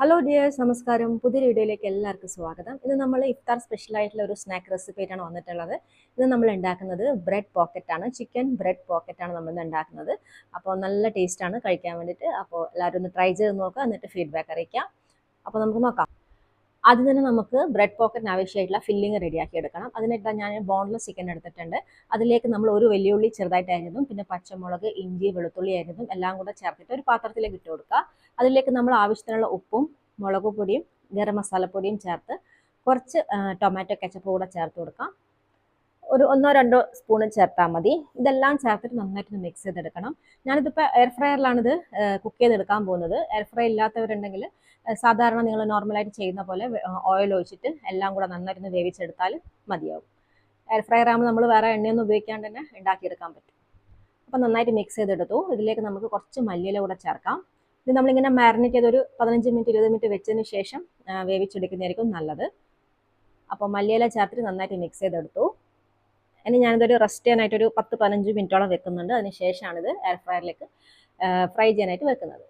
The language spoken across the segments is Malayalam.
ഹലോ ഡിയേഴ്സ് നമസ്കാരം. പുതിയ വീഡിയോയിലേക്ക് എല്ലാവർക്കും സ്വാഗതം. ഇന്ന് നമ്മൾ ഇഫ്താർ സ്പെഷ്യൽ ആയിട്ടുള്ള ഒരു സ്നാക്ക് റെസിപ്പി വന്നിട്ടുള്ളത്. ഇന്ന് നമ്മൾ ഉണ്ടാക്കുന്നത് ബ്രെഡ് പോക്കറ്റ് ആണ്. ചിക്കൻ ബ്രെഡ് പോക്കറ്റ് ആണ് നമ്മൾ ഇന്ന് ഉണ്ടാക്കുന്നത്. അപ്പോൾ നല്ല ടേസ്റ്റ് ആണ്. കഴിക്കാൻ വേണ്ടിയിട്ട് അപ്പോൾ എല്ലാവരും ഒന്ന് ട്രൈ ചെയ്ത് നോക്കുക. എന്നിട്ട് ഫീഡ്ബാക്ക് അറിയിക്കാം. അപ്പോൾ നമുക്ക് നോക്കാം. ആദ്യം തന്നെ നമുക്ക് ബ്രെഡ് പോക്കറ്റിന് ആവശ്യമായിട്ടുള്ള ഫില്ലിംഗ് റെഡിയാക്കി എടുക്കണം. അതിനായിട്ട് ഞാൻ ബോൺലെസ് ചിക്കൻ എടുത്തിട്ടുണ്ട്. അതിലേക്ക് നമ്മൾ ഒരു വെല്ലുള്ളി ചെറുതായിട്ട് അരിഞ്ഞതും പിന്നെ പച്ചമുളക് ഇഞ്ചി വെളുത്തുള്ളി അരിഞ്ഞതും എല്ലാം കൂടെ ചേർത്തിട്ട് ഒരു പാത്രത്തിലേക്ക് ഇട്ട് കൊടുക്കുക. അതിലേക്ക് നമ്മൾ ആവശ്യത്തിനുള്ള ഉപ്പും മുളക് പൊടിയും ഗരം മസാലപ്പൊടിയും ചേർത്ത് കുറച്ച് ടൊമാറ്റോ കെച്ചപ്പ് കൂടെ ചേർത്ത് കൊടുക്കാം. ഒരു ഒന്നോ രണ്ടോ സ്പൂണ് ചേർത്താൽ മതി. ഇതെല്ലാം ചേർത്തിട്ട് നന്നായിട്ട് മിക്സ് ചെയ്തെടുക്കണം. ഞാനിതിപ്പോൾ എയർ ഫ്രയറിലാണ് ഇത് കുക്ക് ചെയ്തെടുക്കാൻ പോകുന്നത്. എയർ ഫ്രൈ ഇല്ലാത്തവരുണ്ടെങ്കിൽ സാധാരണ നിങ്ങൾ നോർമലായിട്ട് ചെയ്യുന്ന പോലെ ഓയിൽ ഒഴിച്ചിട്ട് എല്ലാം കൂടെ നന്നായിട്ട് വേവിച്ചെടുത്താൽ മതിയാവും. എയർ ഫ്രയർ ആകുമ്പോൾ നമ്മൾ വേറെ എണ്ണയൊന്നും ഉപയോഗിക്കാണ്ട് തന്നെ ഉണ്ടാക്കിയെടുക്കാൻ പറ്റും. അപ്പോൾ നന്നായിട്ട് മിക്സ് ചെയ്തെടുത്തു. ഇതിലേക്ക് നമുക്ക് കുറച്ച് മല്ലിയില കൂടെ ചേർക്കാം. ഇത് നമ്മളിങ്ങനെ മാരിനേറ്റ് ചെയ്തൊരു പതിനഞ്ച് മിനിറ്റ് ഇരുപത് മിനിറ്റ് വെച്ചതിന് ശേഷം വേവിച്ചെടുക്കുന്നതായിരിക്കും നല്ലത്. അപ്പോൾ മല്ലിയില ചേർത്തിട്ട് നന്നായിട്ട് മിക്സ് ചെയ്തെടുത്തു. ഇനി ഞാനിതൊരു റെസ്റ്റ് ചെയ്യാനായിട്ട് ഒരു പത്ത് പതിനഞ്ച് മിനിറ്റോളം വെക്കുന്നുണ്ട്. അതിന് ശേഷമാണിത് എയർ ഫ്രയറിലേക്ക് ഫ്രൈ ചെയ്യാനായിട്ട് വെക്കുന്നത്.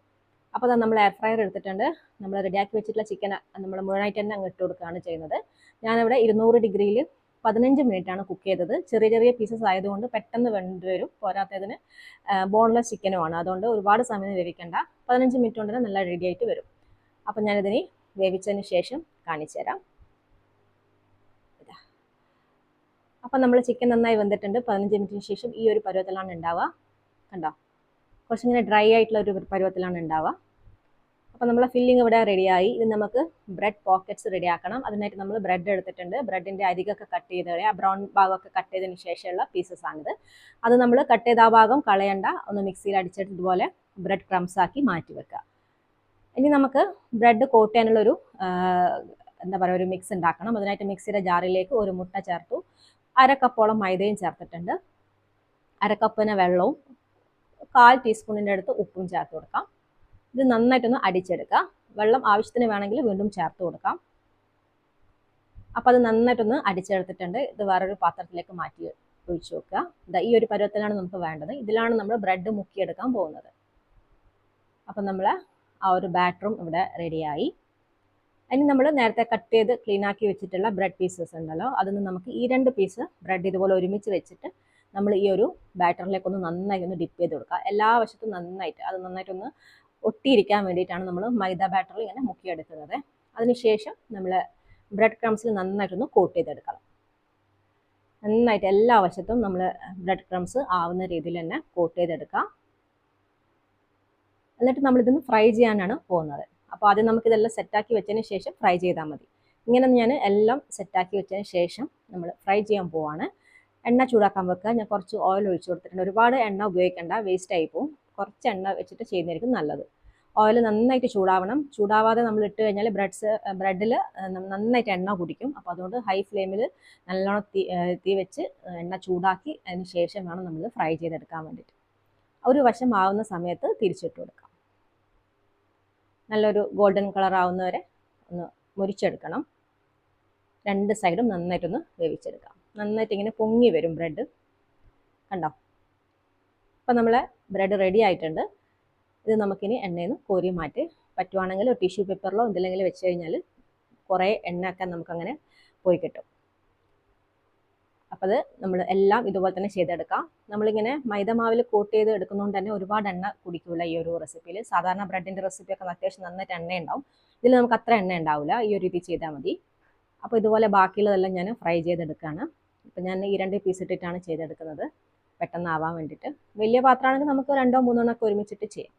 അപ്പോൾ അത് നമ്മൾ എയർ ഫ്രയർ എടുത്തിട്ടുണ്ട്. നമ്മൾ റെഡിയാക്കി വെച്ചിട്ടുള്ള ചിക്കൻ നമ്മൾ മുഴുവനായിട്ട് തന്നെ അങ്ങ് ഇട്ട് കൊടുക്കുകയാണ് ചെയ്യുന്നത്. ഞാനിവിടെ ഇരുന്നൂറ് ഡിഗ്രിയിൽ പതിനഞ്ച് ആണ് കുക്ക് ചെയ്തത്. ചെറിയ ചെറിയ പീസസ് ആയതുകൊണ്ട് പെട്ടെന്ന് വെന്ത് വരും. പോരാത്തതിന് ബോൺലെസ് ചിക്കനുമാണ് അതുകൊണ്ട് ഒരുപാട് സമയം വേവിക്കേണ്ട. പതിനഞ്ച് മിനിറ്റ് കൊണ്ട് തന്നെ നല്ല റെഡിയായിട്ട് വരും. അപ്പം ഞാനിതിനെ വേവിച്ചതിന് ശേഷം കാണിച്ചു തരാം അപ്പം നമ്മൾ ചിക്കൻ നന്നായി വെന്തിട്ടുണ്ട്. പതിനഞ്ച് മിനിറ്റിന് ശേഷം ഈ ഒരു പരുവത്തിലാണ് ഉണ്ടാവുക കണ്ടോ? കുറച്ചിങ്ങനെ ഡ്രൈ ആയിട്ടുള്ള ഒരു പരുവത്തിലാണ് ഉണ്ടാവുക അപ്പോൾ നമ്മളെ ഫില്ലിംഗ് ഇവിടെ റെഡിയായി ഇത് നമുക്ക് ബ്രെഡ് പോക്കറ്റ്സ് റെഡിയാക്കണം അതിനായിട്ട് നമ്മൾ ബ്രെഡ് എടുത്തിട്ടുണ്ട്. ബ്രെഡിന്റെ അരികൊക്കെ കട്ട് ചെയ്ത് ആ ബ്രൗൺ ഭാഗമൊക്കെ കട്ട് ചെയ്തതിന് ശേഷമുള്ള പീസസ് ആണിത്. അത് നമ്മൾ കട്ട് ചെയ്ത ആ ഭാഗം കളയണ്ട. ഒന്ന് മിക്സിയിൽ അടിച്ചിട്ട് ഇതുപോലെ ബ്രെഡ് ക്രംസ് ആക്കി മാറ്റി വെക്കുക. ഇനി നമുക്ക് ബ്രെഡ് കോട്ട് ചെയ്യാനുള്ളൊരു എന്താ പറയുക ഒരു മിക്സ് ഉണ്ടാക്കണം അതിനായിട്ട് മിക്സിയുടെ ജാറിലേക്ക് ഒരു മുട്ട ചേർത്തു. അര കപ്പോളം മൈദയും ചേർത്തിട്ടുണ്ട്. അരക്കപ്പിന് കപ്പിന് വെള്ളവും കാൽ ടീസ്പൂണിന്റെ അടുത്ത് ഉപ്പും ചേർത്ത് കൊടുക്കാം. ഇത് നന്നായിട്ടൊന്ന് അടിച്ചെടുക്കുക. വെള്ളം ആവശ്യത്തിന് വേണമെങ്കിൽ വീണ്ടും ചേർത്ത് കൊടുക്കാം. അപ്പോൾ അത് നന്നായിട്ടൊന്ന് അടിച്ചെടുത്തിട്ടുണ്ട്. ഇത് വേറൊരു പാത്രത്തിലേക്ക് മാറ്റി ഒഴിച്ചു വെക്കുക. ഇതാ ഈ ഒരു പരുവത്തിലാണ് നമുക്ക് വേണ്ടത്. ഇതിലാണ് നമ്മൾ ബ്രെഡ് മുക്കിയെടുക്കാൻ പോകുന്നത്. അപ്പം നമ്മൾ ആ ഒരു ബാറ്ററും ഇവിടെ റെഡിയായി ഇനി നമ്മൾ നേരത്തെ കട്ട് ചെയ്ത് ക്ലീൻ ആക്കി വെച്ചിട്ടുള്ള ബ്രെഡ് പീസസ് ഉണ്ടല്ലോ. അതിന് നമുക്ക് ഈ രണ്ട് പീസ് ബ്രെഡ് ഇതുപോലെ ഒരുമിച്ച് വെച്ചിട്ട് നമ്മൾ ഈ ഒരു ബാറ്ററിലേക്ക് ഒന്ന് നന്നായി ഒന്ന് ഡിപ്പ് ചെയ്ത് കൊടുക്കുക. എല്ലാ വശത്തും നന്നായിട്ട് അത് നന്നായിട്ടൊന്ന് ഒട്ടിയിരിക്കാൻ വേണ്ടിയിട്ടാണ് നമ്മൾ മൈദ ബാറ്ററിൽ ഇങ്ങനെ മുക്കിയെടുക്കുന്നത്. അതിനുശേഷം നമ്മൾ ബ്രെഡ് ക്രംസിൽ നന്നായിട്ടൊന്ന് കോട്ട് ചെയ്തെടുക്കണം. നന്നായിട്ട് എല്ലാ വശത്തും നമ്മൾ ബ്രെഡ് ക്രംസ് ആവുന്ന രീതിയിൽ തന്നെ കോട്ട് ചെയ്തെടുക്കാം. എന്നിട്ട് നമ്മളിതൊന്ന് ഫ്രൈ ചെയ്യാനാണ് പോകുന്നത്. അപ്പോൾ ആദ്യം നമുക്കിതെല്ലാം സെറ്റാക്കി വെച്ചതിന് ശേഷം ഫ്രൈ ചെയ്താൽ മതി. ഇങ്ങനെ ഞാൻ എല്ലാം സെറ്റാക്കി വെച്ചതിന് ശേഷം നമ്മൾ ഫ്രൈ ചെയ്യാൻ പോവാണ്. എണ്ണ ചൂടാക്കാൻ വെക്കുക. ഞാൻ കുറച്ച് ഓയിൽ ഒഴിച്ചു കൊടുത്തിട്ടുണ്ട്. ഒരുപാട് എണ്ണ ഉപയോഗിക്കേണ്ട. വേസ്റ്റ് ആയി പോകും. കുറച്ച് എണ്ണ വെച്ചിട്ട് ചെയ്യുന്നതായിരിക്കും നല്ലത്. ഓയിൽ നന്നായിട്ട് ചൂടാവണം. ചൂടാവാതെ നമ്മൾ ഇട്ട് കഴിഞ്ഞാൽ ബ്രെഡ്സ് ബ്രെഡിൽ നന്നായിട്ട് എണ്ണ കുടിക്കും. അപ്പോൾ അതുകൊണ്ട് ഹൈ ഫ്ലെയിമിൽ നല്ലോണം തീ തീ വെച്ച് എണ്ണ ചൂടാക്കി അതിന് ശേഷം വേണം നമ്മൾ ഫ്രൈ ചെയ്തെടുക്കാൻ വേണ്ടിയിട്ട്. ഒരു വശം ആവുന്ന സമയത്ത് തിരിച്ചിട്ട് കൊടുക്കാം. നല്ലൊരു ഗോൾഡൻ കളർ ആവുന്നവരെ ഒന്ന് മുരിച്ചെടുക്കണം. രണ്ട് സൈഡും നന്നായിട്ടൊന്ന് വേവിച്ചെടുക്കാം. നന്നായിട്ട് ഇങ്ങനെ പൊങ്ങി വരും ബ്രെഡ്. കണ്ടോ? അപ്പം നമ്മളെ ബ്രെഡ് റെഡി ആയിട്ടുണ്ട്. ഇത് നമുക്കിനി എണ്ണയിൽ നിന്ന് കോരി മാറ്റി. പറ്റുവാണെങ്കിൽ ടിഷ്യൂ പേപ്പറിലോ എന്തെങ്കിലും വെച്ച് കഴിഞ്ഞാൽ കുറേ എണ്ണയൊക്കെ നമുക്കങ്ങനെ പോയി കിട്ടും. അപ്പോൾ അത് നമ്മൾ എല്ലാം ഇതുപോലെ തന്നെ ചെയ്തെടുക്കാം. നമ്മളിങ്ങനെ മൈദമാവിൽ കോട്ട് ചെയ്ത് എടുക്കുന്നതുകൊണ്ട് തന്നെ ഒരുപാട് എണ്ണ കുടിക്കില്ല ഈ ഒരു റെസിപ്പിയിൽ സാധാരണ ബ്രെഡിന്റെ റെസിപ്പിയൊക്കെ അത്യാവശ്യം നന്നായിട്ട് എണ്ണ ഉണ്ടാവും. ഇതിൽ നമുക്ക് അത്ര എണ്ണ ഉണ്ടാവില്ല ഈ ഒരു രീതി ചെയ്താൽ മതി. അപ്പോൾ ഇതുപോലെ ബാക്കിയുള്ളതെല്ലാം ഞാൻ ഫ്രൈ ചെയ്തെടുക്കുകയാണ് ഇപ്പം ഞാൻ ഈ രണ്ട് പീസ് ഇട്ടിട്ടാണ് ചെയ്തെടുക്കുന്നത്. പെട്ടെന്ന് ആവാൻ വേണ്ടിയിട്ട് വലിയ പാത്രമാണെങ്കിൽ നമുക്ക് രണ്ടോ മൂന്നോ എണ്ണമൊക്കെ ഒരുമിച്ചിട്ട് ചെയ്യാം.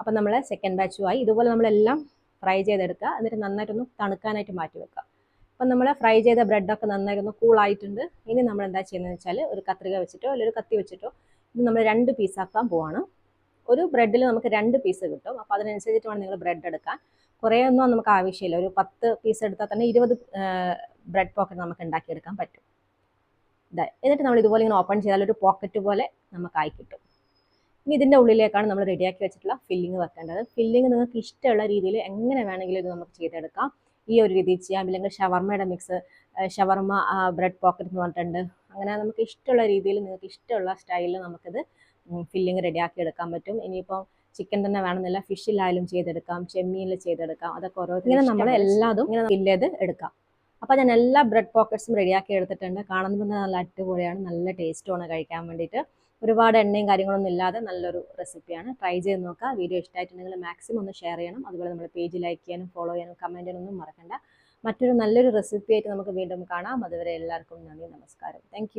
അപ്പം നമ്മൾ സെക്കൻഡ് ബാച്ചുമായി ഇതുപോലെ നമ്മളെല്ലാം ഫ്രൈ ചെയ്തെടുക്കുക. എന്നിട്ട് നന്നായിട്ടൊന്ന് തണുക്കാനായിട്ട് മാറ്റി വെക്കുക. അപ്പം നമ്മൾ ഫ്രൈ ചെയ്ത ബ്രെഡൊക്കെ നന്നായിട്ടൊന്ന് കൂളായിട്ടുണ്ട്. ഇനി നമ്മൾ എന്താ ചെയ്യുന്നത് വെച്ചാൽ ഒരു കത്രിക വെച്ചിട്ടോ അല്ലെങ്കിൽ ഒരു കത്തി വെച്ചിട്ടോ ഇത് നമ്മൾ രണ്ട് പീസാക്കാൻ പോവാണ്. ഒരു ബ്രെഡിൽ നമുക്ക് രണ്ട് പീസ് കിട്ടും. അപ്പോൾ അതിനനുസരിച്ചിട്ട് വേണം നിങ്ങൾ ബ്രെഡ് എടുക്കാൻ. കുറേ ഒന്നും നമുക്ക് ആവശ്യമില്ല. ഒരു പത്ത് പീസ് എടുത്താൽ തന്നെ ഇരുപത് ബ്രെഡ് പോക്കറ്റ് നമുക്ക് ഉണ്ടാക്കിയെടുക്കാൻ പറ്റും. ഇതാ എന്നിട്ട് നമ്മൾ ഇതുപോലെ ഇങ്ങനെ ഓപ്പൺ ചെയ്താൽ ഒരു പോക്കറ്റ് പോലെ നമുക്കായി കിട്ടും. ഇനി ഇതിന്റെ ഉള്ളിലേക്കാണ് നമ്മൾ റെഡിയാക്കി വെച്ചിട്ടുള്ള ഫില്ലിങ് വെക്കേണ്ടത്. ഫില്ലിങ് നിങ്ങൾക്ക് ഇഷ്ടമുള്ള രീതിയിൽ എങ്ങനെ വേണമെങ്കിലും ഇത് നമുക്ക് ചെയ്തെടുക്കാം. ഈ ഒരു രീതിയിൽ ചെയ്യാം. ഇല്ലെങ്കിൽ ഷവർമ്മയുടെ മിക്സ് ഷവർമ്മ ബ്രെഡ് പോക്കറ്റ് എന്ന് പറഞ്ഞിട്ടുണ്ട്. അങ്ങനെ നമുക്ക് ഇഷ്ടമുള്ള രീതിയിൽ നിങ്ങൾക്ക് ഇഷ്ടമുള്ള സ്റ്റൈലിൽ നമുക്കിത് ഫില്ലിങ് റെഡിയാക്കി എടുക്കാൻ പറ്റും. ഇനിയിപ്പം ചിക്കൻ തന്നെ വേണമെന്നില്ല ഫിഷിലായാലും ചെയ്തെടുക്കാം ചെമ്മീനിൽ ചെയ്തെടുക്കാം. അതൊക്കെ ഓരോ ഇങ്ങനെ നമ്മൾ എല്ലാതും ഇങ്ങനെ ഫില്ല് ചെയ്ത് എടുക്കാം. അപ്പോൾ ഞാൻ എല്ലാ ബ്രെഡ് പോക്കറ്റ്സും റെഡിയാക്കി എടുത്തിട്ടുണ്ട്. കാണുമ്പോൾ നല്ല അടിപൊളിയാണ്. നല്ല ടേസ്റ്റുമാണ് കഴിക്കാൻ വേണ്ടിയിട്ട്. ഒരുപാട് എണ്ണയും കാര്യങ്ങളൊന്നും ഇല്ലാതെ നല്ലൊരു റെസിപ്പിയാണ് ട്രൈ ചെയ്ത് നോക്കുക വീഡിയോ ഇഷ്ടമായിട്ടുണ്ടെങ്കിൽ മാക്സിമം ഒന്ന് ഷെയർ ചെയ്യണം. അതുപോലെ നമ്മൾ പേജ് ലൈക്ക് ചെയ്യാനും ഫോളോ ചെയ്യാനും കമന്റ് ചെയ്യാനൊന്നും മറക്കണ്ട. മറ്റൊരു നല്ലൊരു റെസിപ്പിയായിട്ട് നമുക്ക് വീണ്ടും കാണാം. അതുവരെ എല്ലാവർക്കും നന്ദി നമസ്കാരം. താങ്ക്